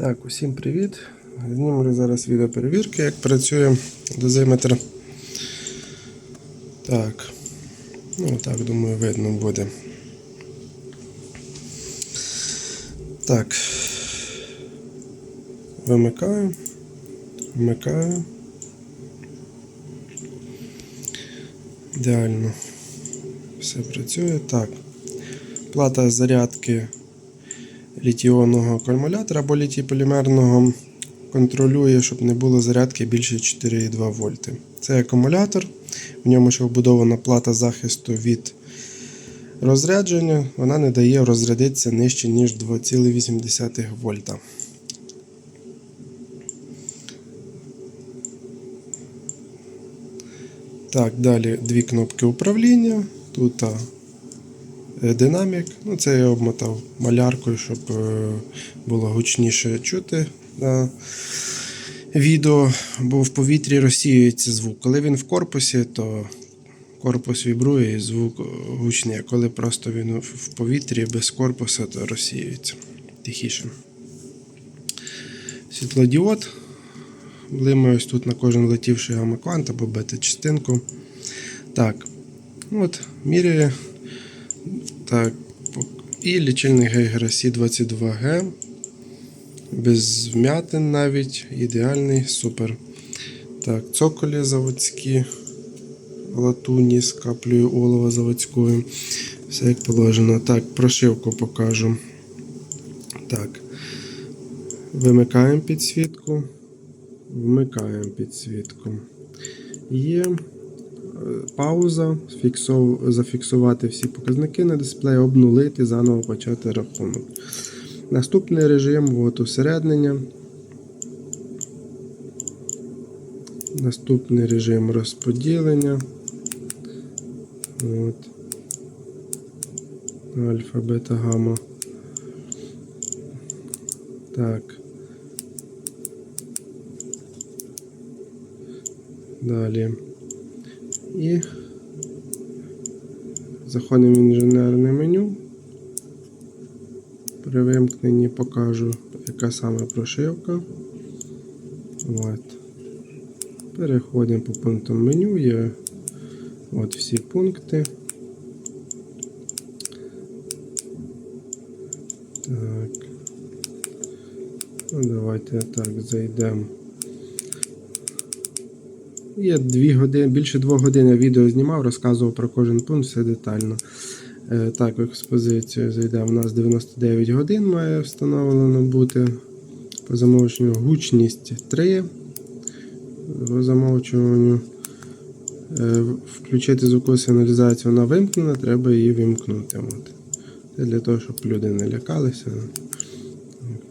Так, усім привіт. Знімемо зараз відео перевірки, як працює дозиметр. Так. Ну, так, думаю, видно буде. Так. Вимикаю. Вмикаю. Ідеально. Все працює. Так. Плата зарядки літіонного акумулятора або літій-полімерного контролює, щоб не було зарядки більше 4,2 вольти. Це акумулятор, в ньому ще вбудована плата захисту від розрядження. Вона не дає розрядитися нижче, ніж 2,8 вольта. Так, далі дві кнопки управління. Тут динамік. Ну, це я обмотав маляркою, щоб е, було гучніше чути на відео, бо в повітрі розсіюється звук. Коли він в корпусі, то корпус вібрує і звук гучний. А коли просто він в повітрі без корпуса, то розсіюється тихіше. Світлодіод. Блимає ось тут на кожен летівший гамма-квант або бета-частинку. Так, от, міряє. Так, і лічильник Гейгера C22G. Без вмятин навіть. Ідеальний, супер. Так, цоколі заводські. Латуні з каплею олова заводською. Все як положено. Так, прошивку покажу. Так. Вимикаємо підсвітку. Вмикаємо підсвітку. Є пауза, фіксов... зафіксувати всі показники на дисплеї, обнулити, заново почати рахунок. Наступний режим от усереднення. Наступний режим розподілення. От. Альфа, бета, гамма. Так. Далі. І заходимо в інженерне меню. При вимкненні покажу, яка саме прошивка. От. Переходимо по пунктам меню, є от всі пункти. Так. Ну, давайте так зайдемо. Є 2 години, більше 2 годин я відео знімав, розказував про кожен пункт, все детально. Е, Так, в експозицію зайде. У нас 99 годин має встановлено бути. По замовченню гучність 3. По замовчуванню е, включити звукову сигналізацію, вона вимкнена, треба її вимкнути. От. Це для того, щоб люди не лякалися.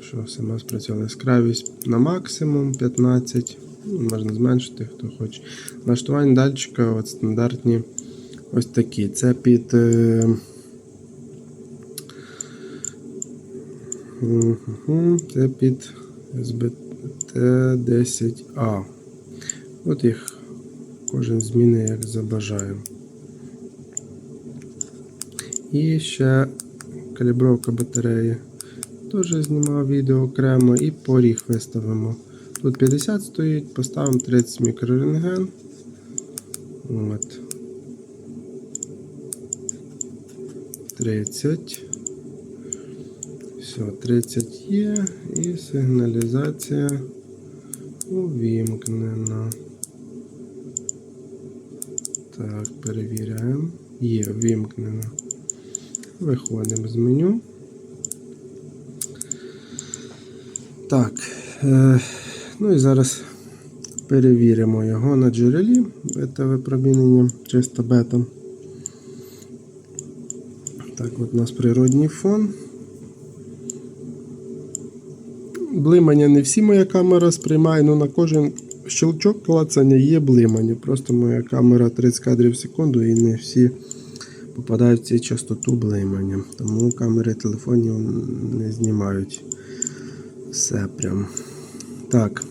Що сама спрацювала яскравість на максимум 15. Можна зменшити, хто хоче. Налаштування датчика от стандартні ось такі. Це під. Е... Це під SBT10A. От їх кожен зміни як забажає. І ще калібровка батареї. Теж знімав відео окремо і поріг виставимо. Тут 50 стоїть, поставимо 30 мікрорентген. От. 30. Все, 30 є і сигналізація увімкнена. Так, перевіряємо. Є, вімкнена. Виходимо з меню. Так. Е Ну і зараз перевіримо його на джерелі бета-випромінення, чисто бета. Так, от у нас природній фон. Блимання не всі моя камера сприймає, але на кожен щелчок клацання є блимання. Просто моя камера 30 кадрів в секунду і не всі попадають в цю частоту блимання. Тому камери телефонів не знімають все прям. Так,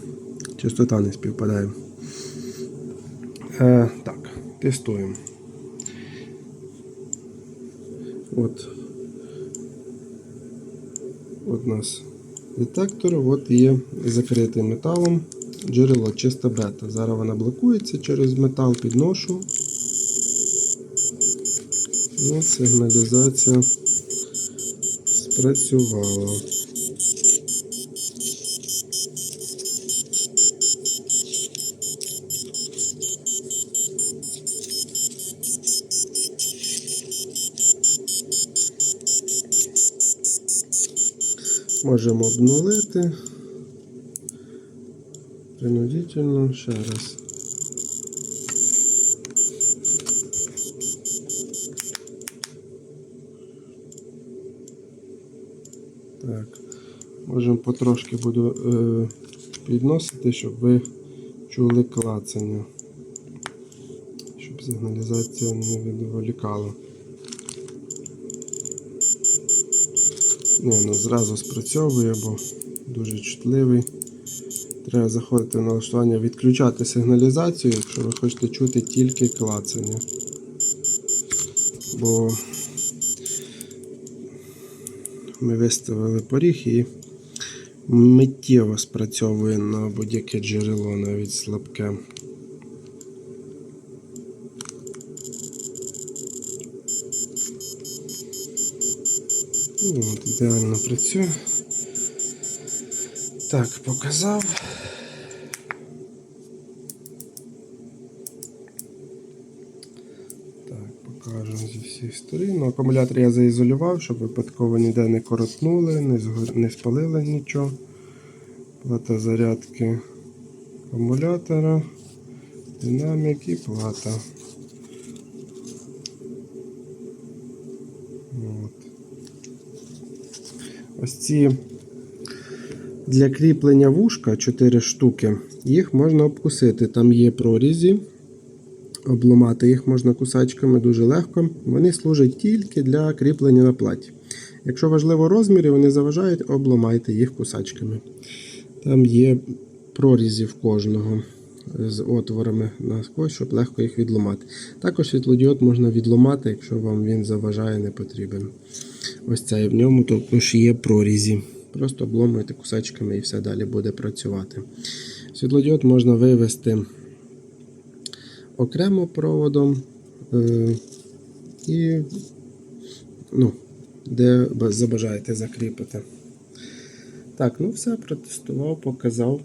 частота не співпадає. Е, Так, тестуємо. От. От у нас Детектор от є закритий металом. Джерело чиста бета. Зараз вона блокується через метал, підношу. І сигналізація спрацювала. Можемо обнулити. Принудительно ще раз. Так. Можемо потрошки буду е, підносити, щоб ви чули клацання. Щоб сигналізація не відволікала. Ні, ну зразу спрацьовує, бо дуже чутливий. Треба заходити в налаштування, відключати сигналізацію, якщо ви хочете чути тільки клацання. Бо ми виставили поріг і миттєво спрацьовує на будь-яке джерело, навіть слабке. От, ідеально працює. Так, показав. Так, покажу зі всіх сторін. Акумулятор я заізолював, щоб випадково ніде не коротнули, не, згор... не спалили нічого. Плата зарядки акумулятора, динамік і плата. Ось ці для кріплення вушка 4 штуки. Їх можна обкусити. Там є прорізі. Обламати їх можна кусачками дуже легко. Вони служать тільки для кріплення на платі. Якщо важливо розміри, вони заважають, обламайте їх кусачками. Там є прорізі в кожного з отворами насквозь, щоб легко їх відломати. Також світлодіод можна відломати, якщо вам він заважає, не потрібен. Ось цей в ньому також є прорізі. Просто обломуєте кусачками і все далі буде працювати. Світлодіод можна вивести окремо проводом е, і ну, де забажаєте закріпити. Так, ну все, протестував, показав.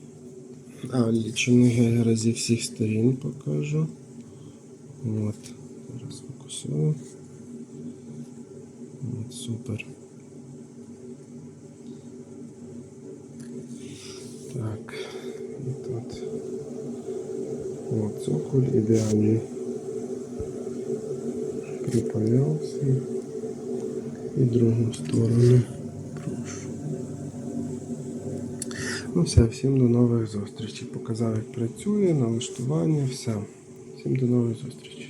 А, лічильник Гейгера зі всіх сторін покажу. От, зараз фокусую. От, супер. Так, і тут. От, цоколь ідеальний. Припаявся. І другу сторону. Прошу. Ну все, всім до нових зустрічей. Показав, як працює, налаштування, все. Всім до нових зустрічей.